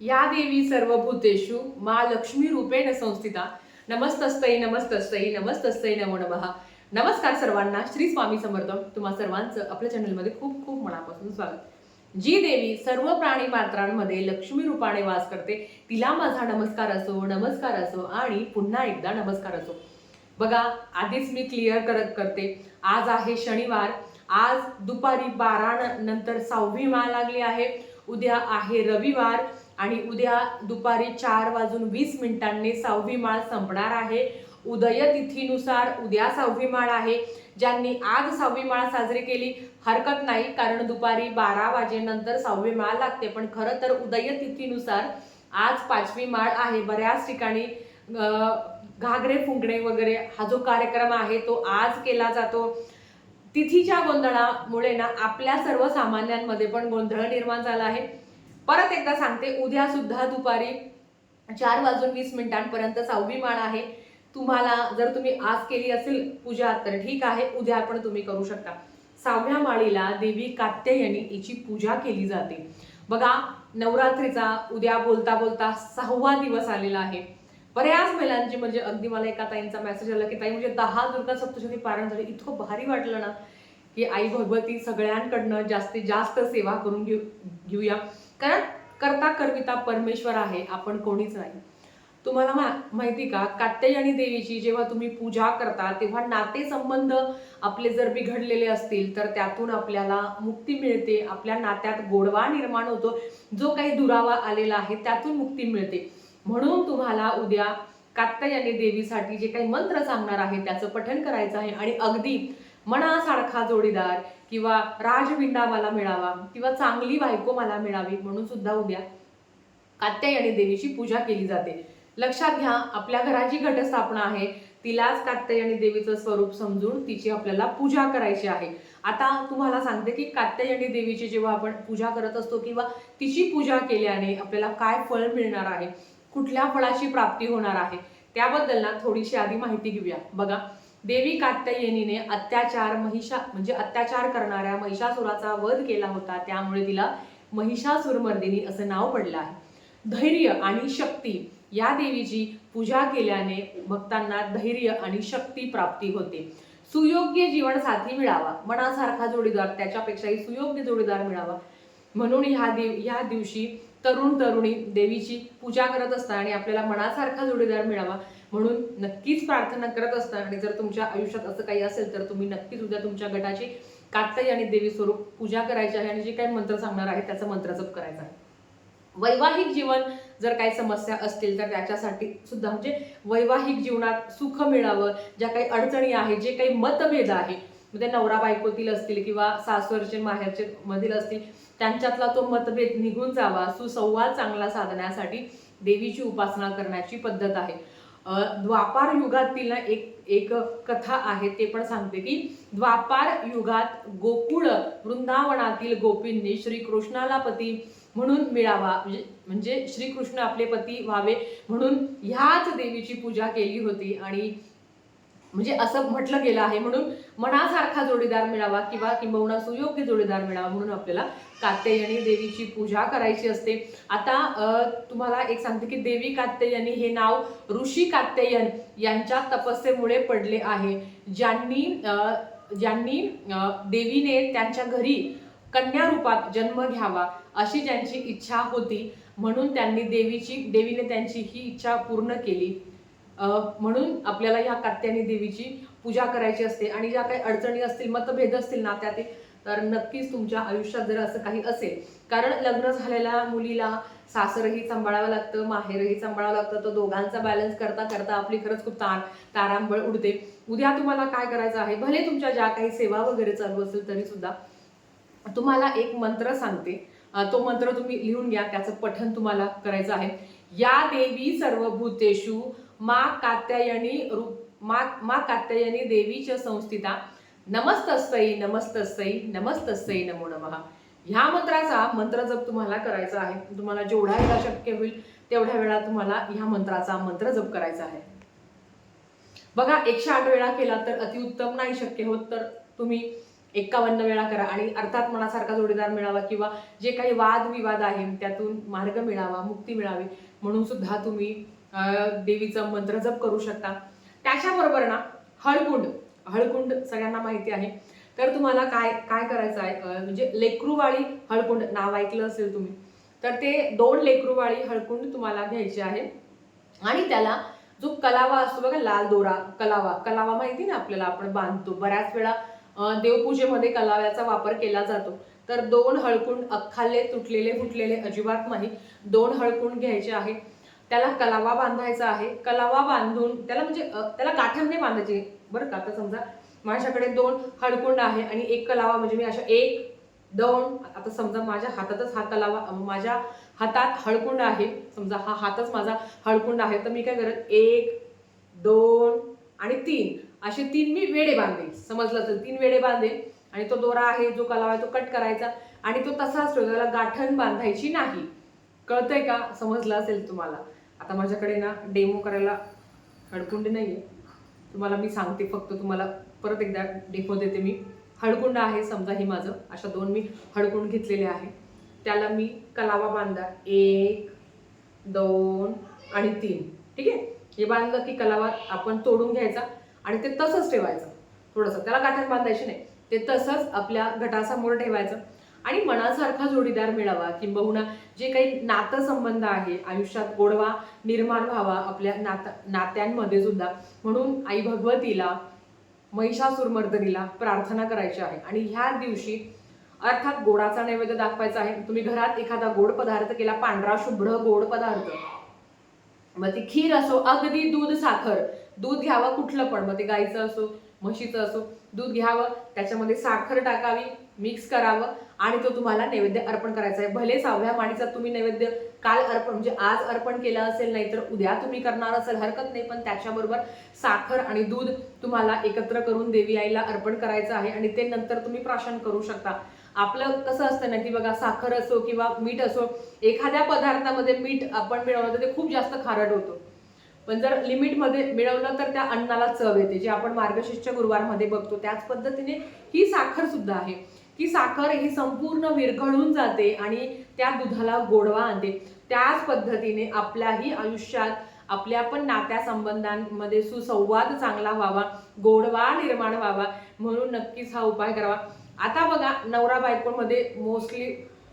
या देवी सर्व भूतेषु मा लक्ष्मी रूपेण संस्थिता। नमस्तस्तै नमस्तस्तै नमस्तस्तै नमो नमः। नमस्कार सर्वांना श्री स्वामी समर्थ तुम्हा सर्वांचं आपल्या चॅनलमध्ये खूप खूप मनापासून स्वागत. जी देवी सर्व प्राणी मात्रांमध्ये लक्ष्मी रूपाने वास करते तिला माझा नमस्कार असो नमस्कार असो आणि पुन्हा एकदा नमस्कार असो. बघा आधीच मी क्लिअर करत करते. आज आहे शनिवार. आज दुपारी बारा नंतर सहावी माळ लागली आहे. उद्या आहे रविवार. आणि उद्या दुपारी चार वाजून वीस मिनिटांनी सहावी माळ संपणार आहे. उदय तिथीनुसार उद्या सहावी माळ आहे. ज्यांनी आज सहावी माळ साजरी केली हरकत नाही कारण दुपारी बारा वाजेनंतर सहावी माळ लागते. पण खरं तर उदय तिथीनुसार आज पाचवी माळ आहे. बऱ्याच ठिकाणी घागरे फुंकणे वगैरे हा जो कार्यक्रम आहे तो आज केला जातो. तिथीच्या गोंधळामुळे ना आपल्या सर्वसामान्यांमध्ये पण गोंधळ निर्माण झाला आहे. परत एकदा सांगते उद्या सुद्धा दुपारी चार वाजून वीस मिनिटांपर्यंत सहावी माळ आहे. तुम्हाला जर तुम्ही आज केली असेल पूजा तर ठीक आहे उद्या पण तुम्ही करू शकता. सहाव्या माळीला देवी कात्यायनी हिची पूजा केली जाते. बघा नवरात्रीचा उद्या बोलता बोलता सहावा दिवस आलेला आहे. बऱ्याच महिलांची म्हणजे अगदी मला एका ताईंचा मेसेज आला की ताई म्हणजे दहा दुर्गा सप्तशती पारायण झाली. इतकं भारी वाटलं ना की आई भगवती सगळ्यांकडनं जास्तीत जास्त सेवा करून घेऊ घेऊया. कारण करता करविता परमेश्वर आहे आपण कोणीच नाही. तुम्हाला मा- माहिती का? कात्यायनी देवीची जेव्हा तुम्ही पूजा करता तेव्हा नातेसंबंध आपले जर बिघडलेले असतील तर त्यातून आपल्याला मुक्ती मिळते. आपल्या नात्यात गोडवा निर्माण होतो. जो काही दुरावा आलेला आहे त्यातून मुक्ती मिळते. म्हणून तुम्हाला उद्या कात्यायनी देवीसाठी जे काही मंत्र सांगणार आहे त्याचं पठण करायचं आहे. आणि अगदी मनासारखा जोडीदार किंवा राजविंडा मला मिळावा किंवा चांगली बायको मला मिळावी म्हणून सुद्धा उद्या कात्यायनी देवीची पूजा केली जाते. लक्षात घ्या आपल्या घराची घटस्थापना आहे. तिलाच कात्यायनी देवीचं स्वरूप समजून तिची आपल्याला पूजा करायची आहे. आता तुम्हाला सांगते की कात्यायनी देवीची जेव्हा आपण पूजा करत असतो किंवा तिची पूजा केल्याने आपल्याला काय फळ मिळणार आहे कुठल्या फळाची प्राप्ती होणार आहे त्याबद्दल ना थोडीशी आधी माहिती घेऊया. बघा देवी कात्यायनीने अत्याचार महिषा म्हणजे अत्याचार करणाऱ्या महिषासुराचा वध केला होता. त्यामुळे तिला महिषासुरमर्दिनी असं नाव पडलं आहे. धैर्य आणि शक्ती या देवीची पूजा केल्याने भक्तांना धैर्य आणि शक्ती प्राप्ती होते. सुयोग्य जीवनसाथी मिळावा. मनासारखा जोडीदार त्याच्यापेक्षाही सुयोग्य जोडीदार मिळावा. म्हणून ह्या देव ह्या दिवशी तरुण तरुणी देवीची पूजा करत असतात आणि आपल्याला मनासारखा जोडीदार मिळावा. म्हणून नक्कीच प्रार्थना करत असता आणि जर तुमच्या आयुष्यात असं काही असेल तर तुम्ही नक्कीच उद्या तुमच्या गटाची कात्यायनी आणि देवी स्वरूप पूजा करायची आहे आणि जे काही मंत्र सांगणार आहे त्याचा मंत्र जप करायचा आहे. वैवाहिक जीवन जर काही समस्या असतील तर त्याच्यासाठी सुद्धा म्हणजे वैवाहिक जीवनात सुख मिळावं. ज्या काही अडचणी आहेत जे काही मतभेद आहे म्हणजे नवरा बायकोतील असतील किंवा सासवरचे माहेरचे मधील असतील त्यांच्यातला तो मतभेद निघून जावा. सुसंवाद चांगला साधण्यासाठी देवीची उपासना करण्याची पद्धत आहे. द्वापार युगातील ना एक एक कथा आहे ते पण सांगते की द्वापार युगात गोकुळ वृंदावनातील गोपींनी श्रीकृष्णाला पती म्हणून मिळावा. म्हणजे म्हणजे श्रीकृष्ण आपले पती व्हावे म्हणून ह्याच देवीची पूजा केली होती आणि म्हणजे असं म्हटलं गेलं आहे म्हणून मनासारखा जोडीदार मिळावा किंवा किंबहुना सुयोग्य जोडीदार मिळावा म्हणून आपल्याला कात्यायनी देवीची पूजा करायची असते. आता तुम्हाला एक सांगते की देवी कात्यायनी हे नाव ऋषी कात्यायन यांच्या तपस्येमुळे पडले आहे. ज्यांनी ज्यांनी देवीने त्यांच्या घरी कन्या रूपात जन्म घ्यावा अशी ज्यांची इच्छा होती. म्हणून त्यांनी देवीची देवीने त्यांची ही इच्छा पूर्ण केली. म्हणून आपल्याला ह्या कात्यानी देवीची पूजा करायची असते आणि ज्या काही अडचणी असतील मतभेद असतील नात्यातील तर नक्कीच तुमच्या आयुष्यात जर असं काही असेल कारण लग्न झालेल्या मुलीला सासरही सांभाळावं लागतं माहेरही सांभाळावं लागतं तो दोघांचा बॅलन्स करता करता आपली खरंच खूप तार तारांबळ उडते. उद्या तुम्हाला काय करायचं आहे? भले तुमच्या ज्या काही सेवा वगैरे चालू असेल तरी सुद्धा तुम्हाला एक मंत्र सांगते. तो मंत्र तुम्ही लिहून घ्या त्याचं पठण तुम्हाला करायचं आहे. या देवी सर्व भूतेषु मा कात्यायनी रूप मा मा कात्यायनी देवीच संस्थिता नमस्तस्तई नमस्तस्तई नमस्तस्तई नमो नमः. ह्या मंत्राचा मंत्र जप तुम्हाला करायचा आहे. तुम्हाला जेवढा वेळा शक्य होईल तेवढ्या वेळा तुम्हाला ह्या मंत्राचा मंत्र जप करायचा आहे. बघा एकशे आठ वेळा केला तर अतिउत्तम नाही शक्य होत तर तुम्ही एक्कावन्न वेळा करा. आणि अर्थात मनासारखा जोडीदार मिळावा किंवा जे काही वाद विवाद आहे त्यातून मार्ग मिळावा मुक्ती मिळावी. म्हणून सुद्धा तुम्ही देवीचा देवीचं मंत्र जप करू शकता. त्याच्याबरोबर ना हळकुंड. हळकुंड सगळ्यांना माहिती आहे. तर तुम्हाला काय काय करायचं आहे? म्हणजे लेकरूवाळी हळकुंड नाव ऐकलं असेल तुम्ही तर ते दोन लेकरूवाळी हळकुंड तुम्हाला घ्यायचे आहे. आणि त्याला जो कलावा असतो बघा लाल दोरा कलावा. कलावा माहिती ना आपल्याला आपण बांधतो. बऱ्याच वेळा देवपूजेमध्ये कलाव्याचा वापर केला जातो. तर दोन हळकुंड अख्खाले तुटलेले फुटलेले अजिबात नाही दोन हळकुंड घ्यायचे आहे. त्याला कलावा बांधायचा आहे. कलावा बांधून त्याला म्हणजे त्याला गाठण बांधायचे. बरं का? आता समजा माझ्याकडे दोन हळकुंड आहे आणि एक कलावा म्हणजे मी अशा एक दोन आता समजा माझ्या हातातच हा कलावा माझ्या हातात हळकुंड आहे. समजा हा हातच माझा हळकुंड आहे. तर मी काय करत? एक दोन आणि तीन. असे तीन मी वेडे बांधे समजलं तर तीन वेडे बांधेल आणि तो दोरा आहे जो कलावा आहे तो कट करायचा. आणि तो तसाच ठेवतो त्याला गाठण बांधायची नाही. कळतंय का? समजलं असेल तुम्हाला? आता माझ्याकडे ना डेमो करायला हडकुंडी नाही आहे तुम्हाला मी सांगते फक्त तुम्हाला परत एकदा डेमो देते मी. हडकुंड आहे समजा हे माझं. अशा दोन मी हडकुंड घेतलेले आहे. त्याला मी कलावा बांधा. एक दोन आणि तीन. ठीक आहे? हे बांधलं की कलावा आपण तोडून घ्यायचा आणि ते तसंच ठेवायचं. थोडंसं. त्याला गाठण बांधायची नाही. ते तसंच आपल्या गटासमोर ठेवायचं. आणि मनासारखा जोडीदार मिळावा किंबहुना जे काही नातं आहे आयुष्यात गोडवा निर्माण व्हावा आपल्या नाता नात्यांमध्ये सुद्धा. म्हणून आई भगवतीला महिषासुरमर्दनीला प्रार्थना करायची आहे. आणि ह्या दिवशी अर्थात गोडाचा नैवेद्य दाखवायचा आहे. तुम्ही घरात एखादा गोड पदार्थ केला पांढरा शुभ्र गोड पदार्थ. मग ती खीर असो अगदी दूध साखर. दूध घ्यावं कुठलं पण मग ते गाईचं असो म्हशीचं असो दूध घ्यावं त्याच्यामध्ये साखर टाकावी मिक्स करावं आणि तो तुम्हाला नैवेद्य अर्पण करायचा आहे. भले सहाव्या माणीचा तुम्ही नैवेद्य काल अर्पण म्हणजे आज अर्पण केलं असेल नाही तर उद्या तुम्ही करणार असेल हरकत नाही पण त्याच्याबरोबर साखर आणि दूध तुम्हाला एकत्र करून देवी आईला अर्पण करायचं आहे आणि ते नंतर तुम्ही प्राशन करू शकता. आपलं कसं असतं ना की बघा साखर असो किंवा मीठ असो एखाद्या पदार्थामध्ये मीठ आपण मिळवलं तर ते खूप जास्त खारट होतं. पण जर लिमिटमध्ये मिळवलं तर त्या अन्नाला चव येते. जे आपण मार्गशीर्ष गुरुवारमध्ये बघतो त्याच पद्धतीने ही साखर सुद्धा आहे. की साखर ही संपूर्ण विरघळून जाते आणि त्या दुधाला गोडवा आणते. त्याच पद्धतीने आपल्याही आयुष्यात आपल्या पण नात्या संबंधांमध्ये सुसंवाद चांगला व्हावा गोडवा निर्माण व्हावा म्हणून नक्कीच हा उपाय करावा. आता बघा नवरा बायकोमध्ये मोस्टली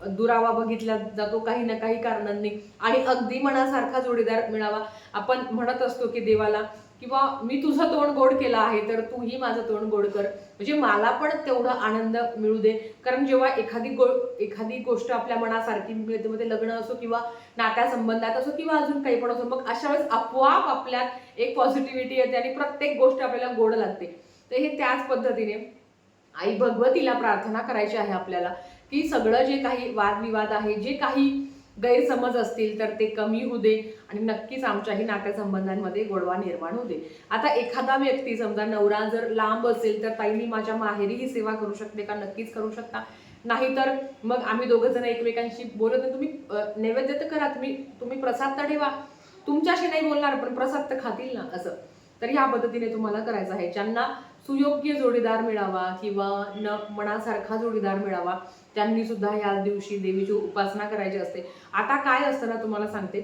दुरावा बघितला जातो काही ना काही कारणांनी. आणि अगदी मनासारखा जोडीदार मिळावा. आपण म्हणत असतो की देवाला किंवा मी तुझं तोंड गोड केलं आहे तर तूही माझं तोंड गोड कर. म्हणजे मला पण तेवढा आनंद मिळू दे. कारण जेव्हा एखादी गो एखादी गोष्ट आपल्या मनासारखी मिळते मग ते लग्न असो किंवा नात्यासंबंधात असो किंवा अजून काही पण असो मग अशा वेळेस आपोआप आपल्यात एक पॉझिटिव्हिटी येते आणि प्रत्येक गोष्ट आपल्याला गोड लागते. तर हे त्याच पद्धतीने आई भगवतीला प्रार्थना करायची आहे आपल्याला. की सगळं जे काही वादविवाद आहे जे काही गैरसमज असतील तर ते कमी होऊ दे आणि नक्कीच आमच्याही नात्यासंबंधांमध्ये गोडवा निर्माण होऊ दे. आता एखादा व्यक्ती समजा नवरा जर लांब असेल तर ताई मी माझ्या माहेरी ही सेवा करू शकते का? नक्कीच करू शकता. नाहीतर मग आम्ही दोघं जण एकमेकांशी बोलत नाही. तुम्ही नैवेद्य तर करा तुम्ही तुम्ही प्रसाद तर ठेवा. तुमच्याशी नाही बोलणार पण प्रसाद तर खातील ना असं. तर ह्या पद्धतीने तुम्हाला करायचं आहे. ज्यांना सुयोग्य जोडीदार मिळावा किंवा न मनासारखा जोडीदार मिळावा त्यांनी सुद्धा या दिवशी देवीची उपासना करायची असते. आता काय असतं ना तुम्हाला सांगते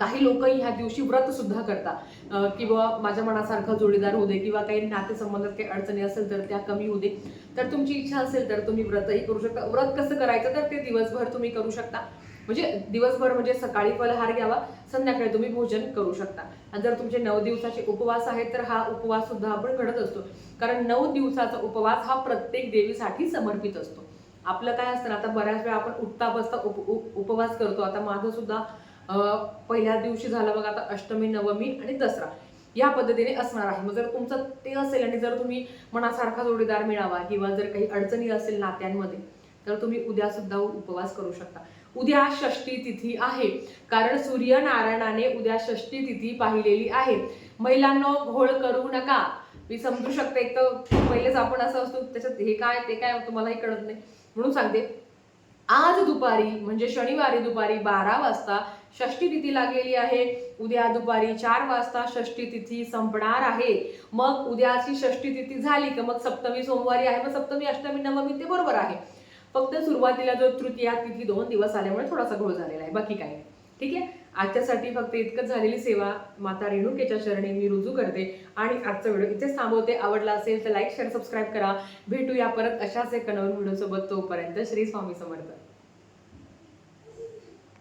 काही लोक ह्या दिवशी व्रत सुद्धा करतात. किंवा माझ्या मनासारखा जोडीदार होऊ दे किंवा काही नातेसंबंधात काही अडचणी असेल तर त्या कमी होऊ दे. तर तुमची इच्छा असेल तर तुम्ही व्रतही करू शकता. व्रत कसं करायचं तर ते दिवसभर तुम्ही करू शकता. म्हणजे दिवसभर म्हणजे सकाळी फलहार घ्यावा संध्याकाळी तुम्ही भोजन करू शकता. आणि जर तुमचे नऊ दिवसाचे उपवास आहेत तर हा उपवास सुद्धा आपण घडत असतो. कारण नऊ दिवसाचा उपवास हा प्रत्येक देवीसाठी समर्पित असतो. आपलं काय असतं आता बऱ्याच वेळा आपण उठता बसता उप उप- उपवास करतो. आता माझं सुद्धा पहिल्या दिवशी झालं बघा आता अष्टमी नवमी आणि दसरा. या पद्धतीने असणार आहे. मग जर तुमचं ते असेल आणि जर तुम्ही मनासारखा जोडीदार मिळावा किंवा जर काही अडचणी असेल नात्यांमध्ये तर तुम्ही उद्या सुद्धा उपवास करू शकता. उद्या षष्टी तिथी आहे. कारण सूर्यनारायणाने उद्या षष्टी तिथी पाहिलेली आहे. महिलांनो घोळ करू नका. मी समजू शकते एक तर पहिलेच आपण असं असतो त्याच्यात हे काय ते काय तुम्हालाही कळत नाही. म्हणून सांगते आज दुपारी म्हणजे शनिवारी दुपारी बारा वाजता षष्ठी तिथी लागलेली आहे. उद्या दुपारी चार वाजता षष्ठी तिथी संपणार आहे. मग उद्याची षष्ठी तिथी झाली का मग सप्तमी सोमवारी आहे. मग सप्तमी अष्टमी नवमी ते बरोबर आहे. फक्त सुरुवातीला जो तृतीया तिथी दोन दिवस आल्यामुळे थोडासा घोळ झालेला आहे. बाकी काही. नाही ठीक आहे? आजच्यासाठी फक्त इतकंच झालेली सेवा. माता रेणुकेच्या शरणी मी रुजू करते आणि आजचा व्हिडिओ इथेच थांबवते. आवडला असेल तर लाईक शेअर सबस्क्राईब करा. भेटूया परत अशाच एक नवीन व्हिडिओसोबत तोपर्यंत श्री स्वामी समर्थ.